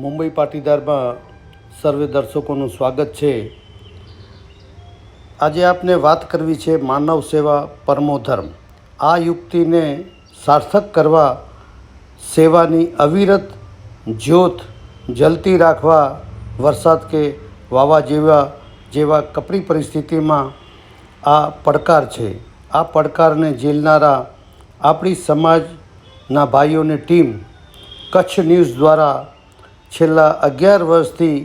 મુંબઈ પાટીદારમાં સર્વે દર્શકોનું સ્વાગત છે. આજે આપને વાત કરવી છે માનવ સેવા પરમો ધર્મ. આ યુક્તિને સાર્થક કરવા સેવાની અવિરત જ્યોત જલતી રાખવા વરસાદ કે વાવાઝોડા જેવા કપરી પરિસ્થિતિમાં આ પડકાર છે. આ પડકારને ઝીલનારા આપણી સમાજના ભાઈઓની ટીમ કચ્છ ન્યૂઝ દ્વારા છેલ્લા અગિયાર વર્ષથી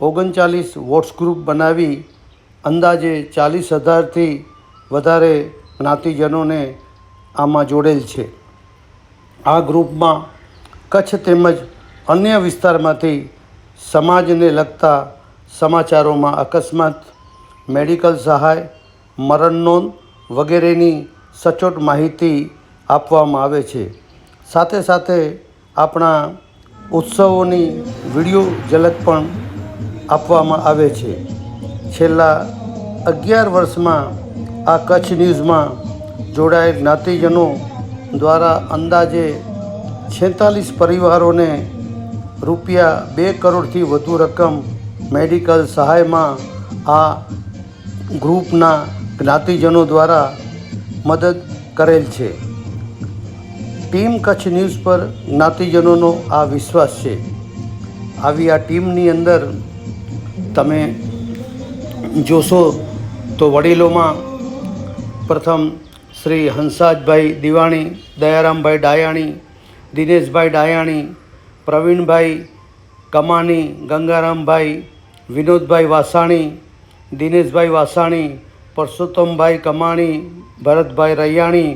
ઓગણચાલીસ વોટ્સ ગ્રુપ બનાવી અંદાજે ચાલીસ હજારથી વધારે જ્ઞાતિજનોને આમાં જોડેલ છે. આ ગ્રુપમાં કચ્છ તેમજ અન્ય વિસ્તારમાંથી સમાજને લગતા સમાચારોમાં અકસ્માત, મેડિકલ સહાય, મરણ નોંધ વગેરેની સચોટ માહિતી આપવામાં આવે છે. સાથે સાથે આપણા ઉત્સવોની વીડિયો ઝલક પણ આપવામાં આવે છે. છેલ્લા અગિયાર વર્ષમાં આ કચ્છ ન્યૂઝમાં જોડાયેલ જ્ઞાતિજનો દ્વારા અંદાજે છેતાલીસ પરિવારોને રૂપિયા બે કરોડથી વધુ રકમ મેડિકલ સહાયમાં આ ગ્રુપના જ્ઞાતિજનો દ્વારા મદદ કરેલ છે. ટીમ કચ્છ ન્યૂઝ પર જ્ઞાતિજનોનો આ વિશ્વાસ છે. આવી આ ટીમની અંદર તમે જોશો તો વડીલોમાં પ્રથમ શ્રી હંસાજભાઈ દિવાણી, દયારામભાઈ ડાયાણી, દિનેશભાઈ ડાયાણી, પ્રવીણભાઈ કમાણી, ગંગારામભાઈ, વિનોદભાઈ વાસાણી, દિનેશભાઈ વાસાણી, પરસોત્તમભાઈ કમાણી, ભરતભાઈ રૈયાણી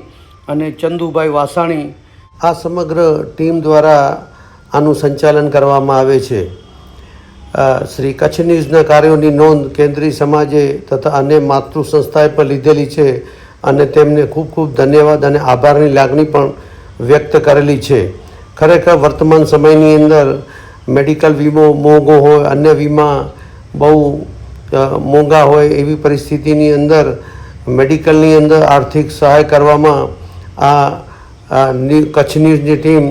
અને ચંદુભાઈ વાસાણી આ સમગ્ર ટીમ દ્વારા આનું સંચાલન કરવામાં આવે છે. શ્રી કચ્છ ન્યૂઝના કાર્યોની નોંધ કેન્દ્રીય સમાજે તથા અન્ય માતૃ સંસ્થાએ પણ લીધેલી છે અને તેમને ખૂબ ખૂબ ધન્યવાદ અને આભારની લાગણી પણ વ્યક્ત કરેલી છે. ખરેખર વર્તમાન સમયની અંદર મેડિકલ વીમો મોંઘો હોય, અન્ય વીમા બહુ મોંઘા હોય એવી પરિસ્થિતિની અંદર મેડિકલની અંદર આર્થિક સહાય કરવામાં આ કચ્છ ન્યૂઝની ટીમ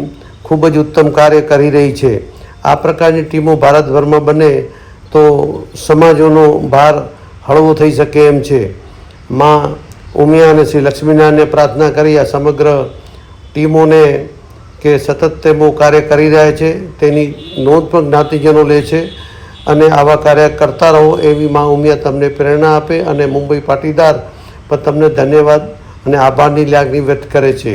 ખૂબ જ ઉત્તમ કાર્ય કરી રહી છે. આ પ્રકારની ટીમો ભારતભરમાં બને તો સમાજોનો ભાર હળવો થઈ શકે એમ છે. માં ઉમિયા અને શ્રી લક્ષ્મીનારાયણને પ્રાર્થના કરી આ સમગ્ર ટીમોને કે સતત તેઓ કાર્ય કરી રહ્યા છે, તેની નોંધ પણ જ્ઞાતિજનો લે છે અને આવા કાર્ય કરતા રહો એવી માં ઉમિયા તમને પ્રેરણા આપે અને મુંબઈ પાટીદાર પણ તમને ધન્યવાદ અને આભારની લાગણી વ્યક્ત કરે છે.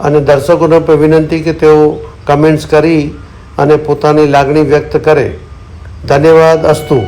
અને દર્શકોને પણ વિનંતી કે તેઓ કમેન્ટ્સ કરી અને પોતાની લાગણી વ્યક્ત કરે. ધન્યવાદ અસ્તુ.